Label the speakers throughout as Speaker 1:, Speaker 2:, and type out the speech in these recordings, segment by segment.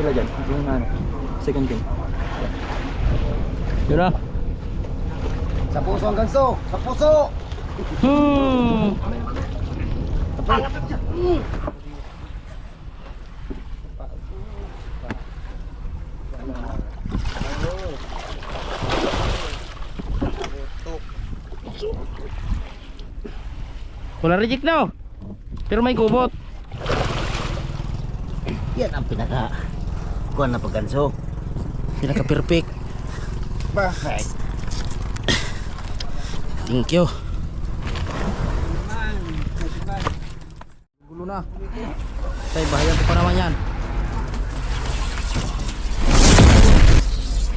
Speaker 1: Sila dyan. Yung ano, second pin.
Speaker 2: Yun na.
Speaker 3: Sa puso ang ganso! Sa puso!
Speaker 2: Hmm. Wala reject na oh. Pero may kubot.
Speaker 3: Yan ang pinaka... Kuhan na pagganso.
Speaker 2: Pinaka perfect.
Speaker 3: Perfect.
Speaker 2: Thank you. Gulo na. Tay, bahayan ko pa naman yan.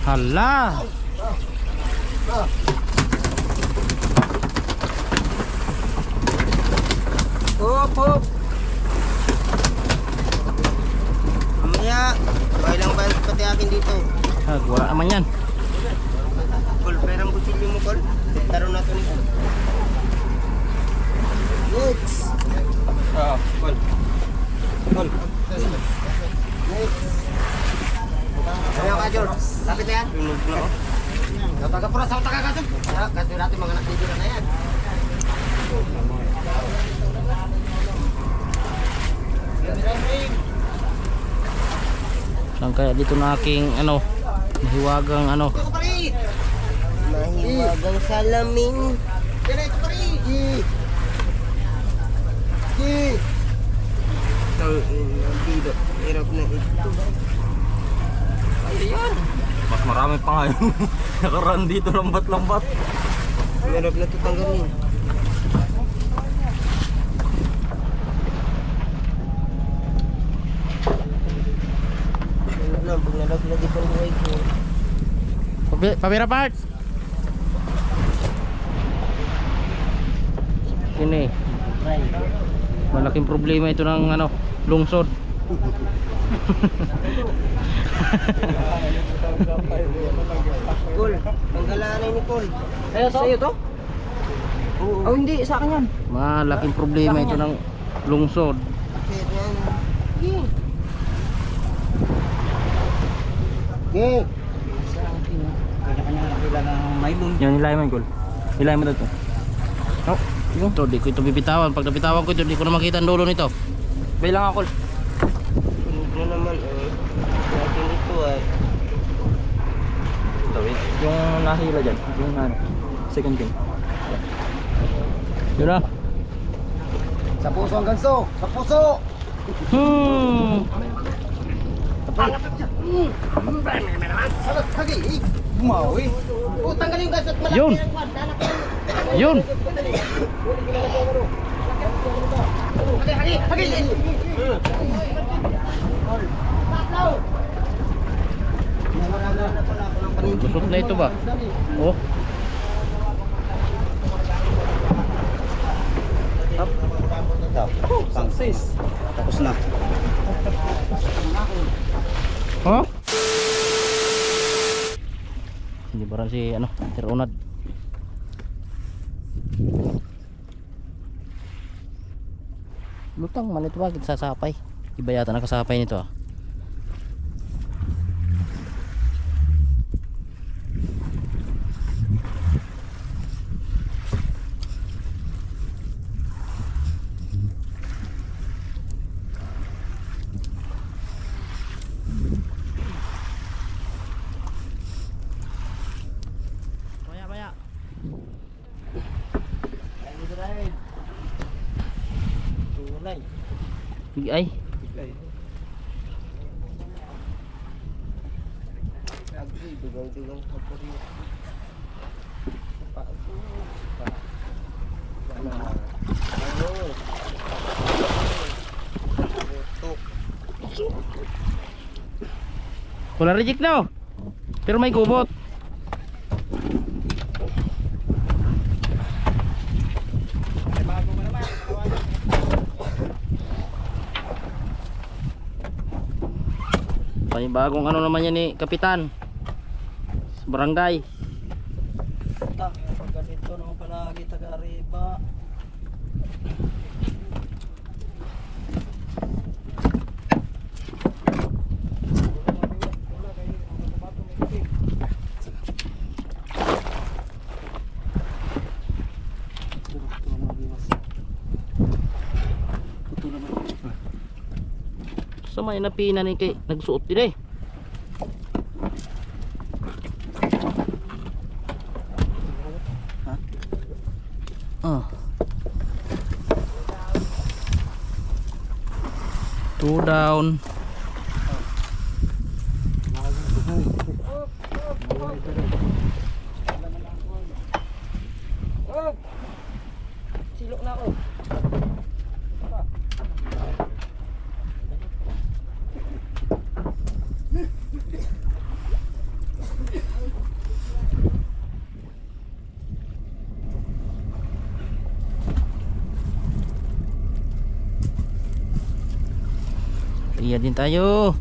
Speaker 2: Hala!
Speaker 3: Hop, hop! Mamaya, okay lang ba pati akin dito?
Speaker 2: Ah, wala naman yan.
Speaker 3: Kol, perang kutsilyo mo, Kol. Taro na ito nito. Next!
Speaker 1: Ah, Paul. Paul.
Speaker 3: Ano ka, George? Lapit na yan? Taga-pura sa. Ah, kasi natin mga nakidira na yan.
Speaker 2: Saan kaya dito na aking ano, mahiwagang ano.
Speaker 3: Mahiwagang salamin. Hirap na ito.
Speaker 1: Ayan. Mas marami pa nga yung nakaraan dito lambat-lambat.
Speaker 3: Hirap na ito tanggalin. Pag nalaglag itong buhay ko.
Speaker 2: Pabira parts. Ini. Malaking problema ito ng ano, lungsod.
Speaker 3: Cool, tanggalanay ni Cool. Ayaw sa'yo to? Oo. Oh, hindi, sa akin yan.
Speaker 2: Malaking problema ito ng lungsod.
Speaker 3: Kaya yan. Gi! Lun.
Speaker 1: Yan, hilay mo yung Paul. Hilay mo dito. Oh,
Speaker 2: Ito, di ko ito bibitawan. Pag nabitawan ko ito, di ko na makita ang dulo nito.
Speaker 1: bay lang ako.
Speaker 3: Tunog na naman eh. Natin ito ay.
Speaker 1: Ito, wait. Yung nahila dyan. Yung ano, second pin.
Speaker 2: Yun na.
Speaker 3: Sa puso ang ganso! Sa puso!
Speaker 2: Hmm.
Speaker 3: Bumawi! O, tanggalin yung ganso at malaki
Speaker 2: Yun. Yun.
Speaker 3: Hagi, hagi, hagi!
Speaker 2: Lusot na ito ba? Oh.
Speaker 3: Success! Tapos na.
Speaker 2: Huh? Ba si ano, Sir Unad? Lutang man ito bakit sasapay? Iba yata nakasapay nito ah. Ay,
Speaker 3: Agri, dugang-dugang pa po rin. Pa, pa. Ano? Tutok.
Speaker 2: wala reject oh. Pero may kubot. Panibagong ano naman yan ni Kapitan. Sa barangay.
Speaker 3: Naman
Speaker 2: inapina ni kay nagsuot din eh. Ah. Two down.
Speaker 4: Silok na ako.
Speaker 2: Iya din tayo.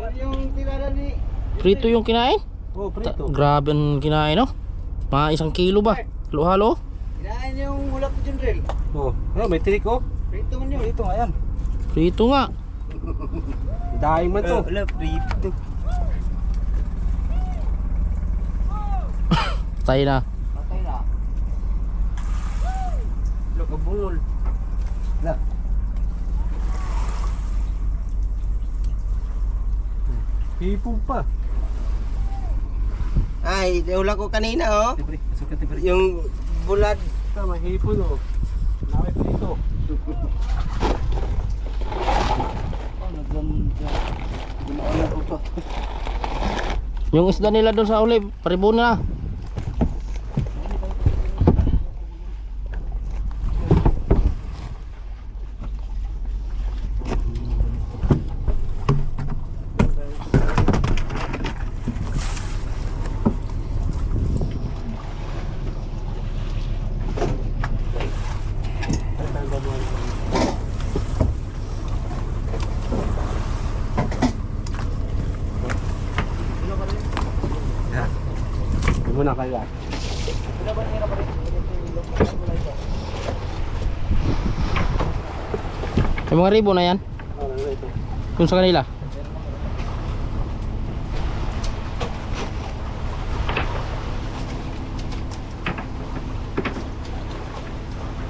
Speaker 4: Yan yung tirada ni...
Speaker 2: Prito yung kinain?
Speaker 4: Oh,
Speaker 2: Ta- grabe ang kinain no? Mga isang kilo ba? Halo-halo?
Speaker 4: Kinain yung hulak ni Junrel.
Speaker 5: Oh, oh may tirik oh.
Speaker 4: Prito man yun. Prito nga yan.
Speaker 2: Prito nga.
Speaker 5: Daing man to.
Speaker 4: Wala, prito.
Speaker 2: Tayo na.
Speaker 4: Patay na. Wala ka bungol. Wala.
Speaker 5: Hipo pa.
Speaker 4: Ay, hula ko kanina oh.
Speaker 5: Tibre, suka tibre.
Speaker 4: Yung bulad.
Speaker 5: Tama, hipo no. Naway pa dito.
Speaker 2: Yung isda nila doon sa uli, paribon na.
Speaker 5: Muna kaya.
Speaker 2: Yung mga ribo na yan.
Speaker 5: Ito?
Speaker 2: Kung sa kanila.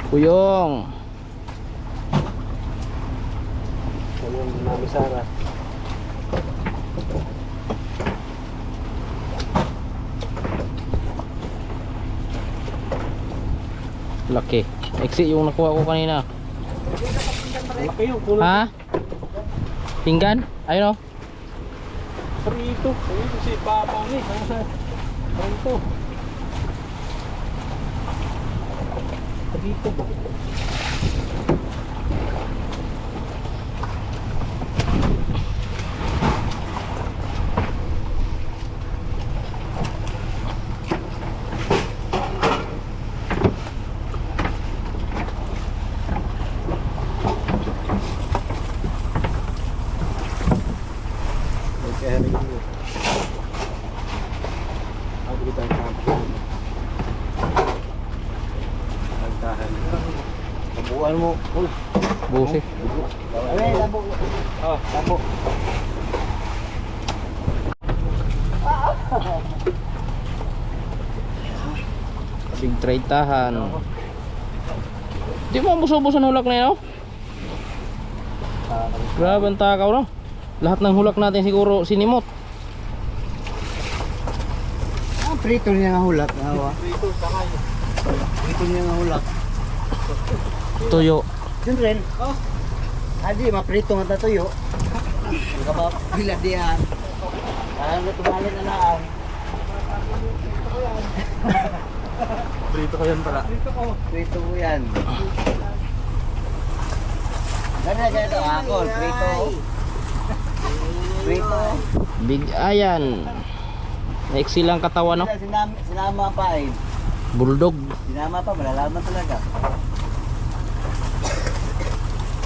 Speaker 2: Kuyong.
Speaker 5: Yung Mami Sara.
Speaker 2: Laki. Exit yung nakuha ko kanina.
Speaker 5: Malaki yung kulo.
Speaker 2: Ha? Pinggan? Ayun oh.
Speaker 5: Prito. Ayun si Papa ni. Sa? Prito. Prito ba? May kaya rin yun. Ako kita ang kampo. Pagtahan. Kabuuan mo. Ul.
Speaker 2: Busi.
Speaker 4: Ay, labo.
Speaker 5: Oh,
Speaker 4: Labo.
Speaker 2: Big trade tahan. Di mo buso-buso ng hulak na yun oh. Grabe ang takaw no. Lahat ng hulak natin siguro sinimot.
Speaker 4: Ah, prito niya nga hulak. Awa.
Speaker 5: Prito, sakay.
Speaker 4: Prito niya nga hulak.
Speaker 2: Tuyo.
Speaker 4: Junrel. Oh. Adi, maprito nga tatuyo. Ang kabab. Bila diyan. Parang na tumalin na lang.
Speaker 5: Prito ko yan pala.
Speaker 4: Prito mo yan. Ganda ganito ako, prito. Prito.
Speaker 2: Big Ayan. Naiksi lang katawan no.
Speaker 4: Sinama, sinama pa eh.
Speaker 2: Bulldog.
Speaker 4: Sinama pa, malalaman talaga.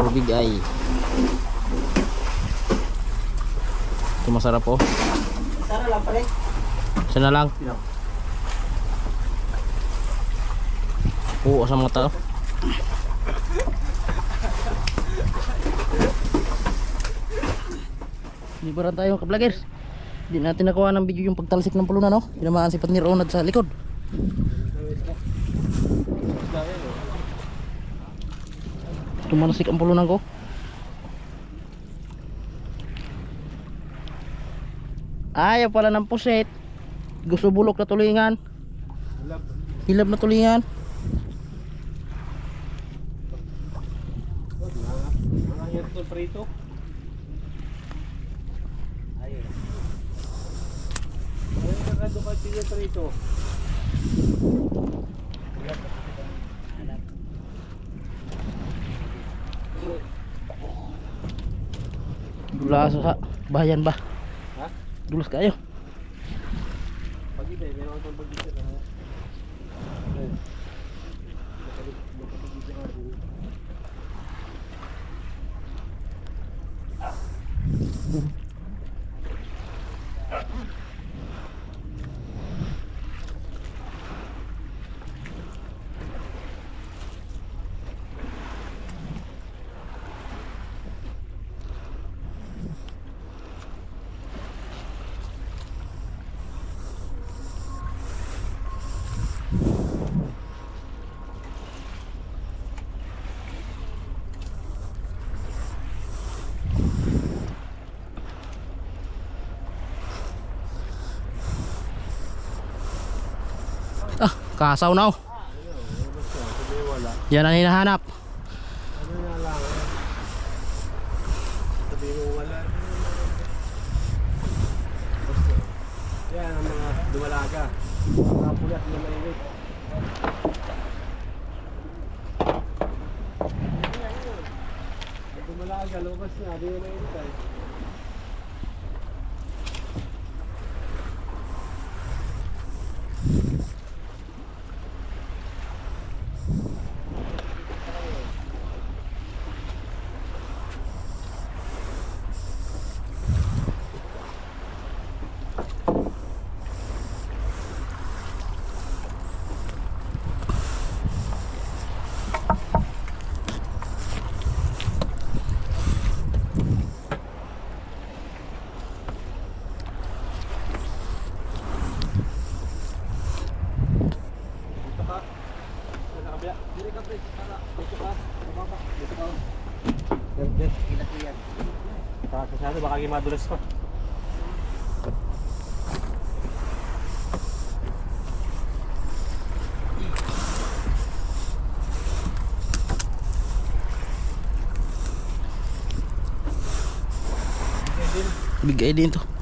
Speaker 2: Puro Big Eye. Ito masarap oh.
Speaker 4: Sara lang pare.
Speaker 2: Isa na lang. Oo, sa mga tao. Libaran tayo ka vloggers. Hindi natin nakuha ng video yung pagtalsik ng pulunan no. Tinamaan si Patnir Ronald sa likod. Tumalasik ang pulunan ko. Ayaw pala ng puset. Gusto bulok na tulingan. Hilab na tulingan.
Speaker 5: Prito.
Speaker 4: Ayun.
Speaker 5: Ayun kakado ka siya prito.
Speaker 2: Dula sa bayan ba?
Speaker 5: Ha?
Speaker 2: Dulas kayo.
Speaker 5: Pag hindi, meron akong pag-ibig na. Ayun.
Speaker 2: Ah, kasaw na oh. Yan ang hinahanap.
Speaker 5: Yan ang mga dumalaga. Mga pulat na. Ang Dumalaga, lumabas na, di na mainit ay. Dito ka. Sa kabila. Dito ka, pre. Para. Dito ka. Baba. Dito ka. Ganda.
Speaker 4: Ilat ko yan.
Speaker 5: Kakasado, baka kayo madulas pa.
Speaker 2: Big Eye din to.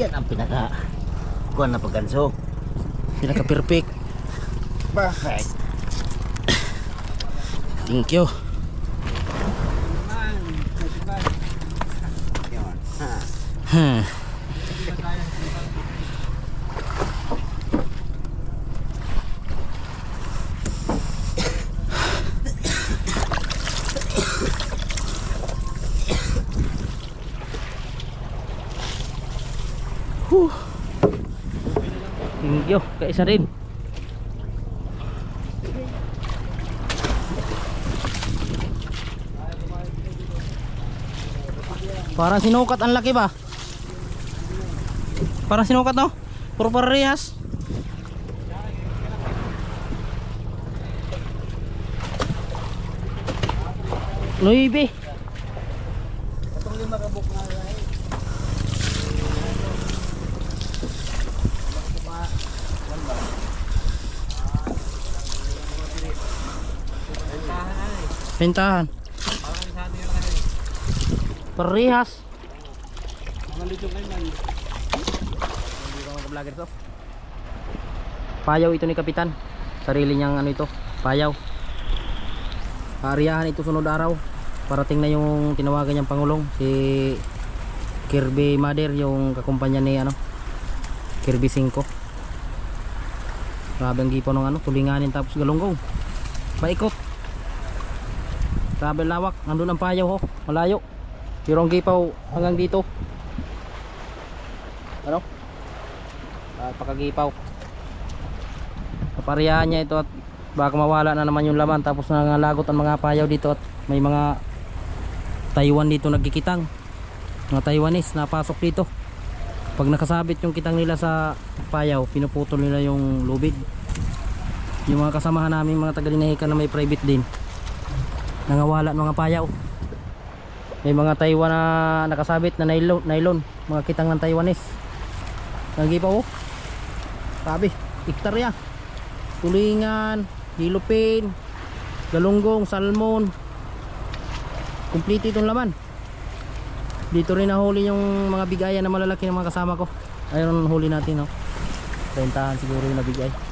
Speaker 4: Yan ang pinaka kuan na pagkanso.
Speaker 2: Pinaka perfect.
Speaker 4: Perfect.
Speaker 2: Thank you.
Speaker 1: Hmm. Huh. Thank you. Kaisa rin. Parang sinukat ang laki ba? Parang sinukat no? Puro parehas. Nuibe.
Speaker 5: Itong lima kabuk na ay.
Speaker 1: Pintahan. To. Payaw ito ni Kapitan. Sarili niyang ano ito, payaw. Aariyahan ito sunod araw. Parating na yung tinawagan niyang Pangulong si Kirby Mader yung kakumpanya ni ano Kirby 5. Grabe ang gipo ng ano, tulinganin tapos galunggong. Paikot. Grabe lawak, nandun ang payaw ho, malayo. Pero ang gipaw hanggang dito. Ano? at pakagipaw kapariyahan niya ito at baka mawala na naman yung laman. Tapos nangalagot ang mga payaw dito at may mga Taiwan dito nagkikitang. Mga Taiwanese napasok dito. Pag nakasabit yung kitang nila sa payaw pinuputol nila yung lubid. Yung mga kasamahan namin mga taga-dinahikan na may private din nangawala ng mga payaw may mga Taiwan na nakasabit na nylon, nylon mga kitang ng Taiwanese nagipaw oh sabi, iktarya. Tulingan, hilupin, galunggong, salmon. Kumplito itong laman. Dito rin nahuli yung mga bigayan na malalaki ng mga kasama ko. Ayun huli natin, no. Rentahan siguro yung nabigay.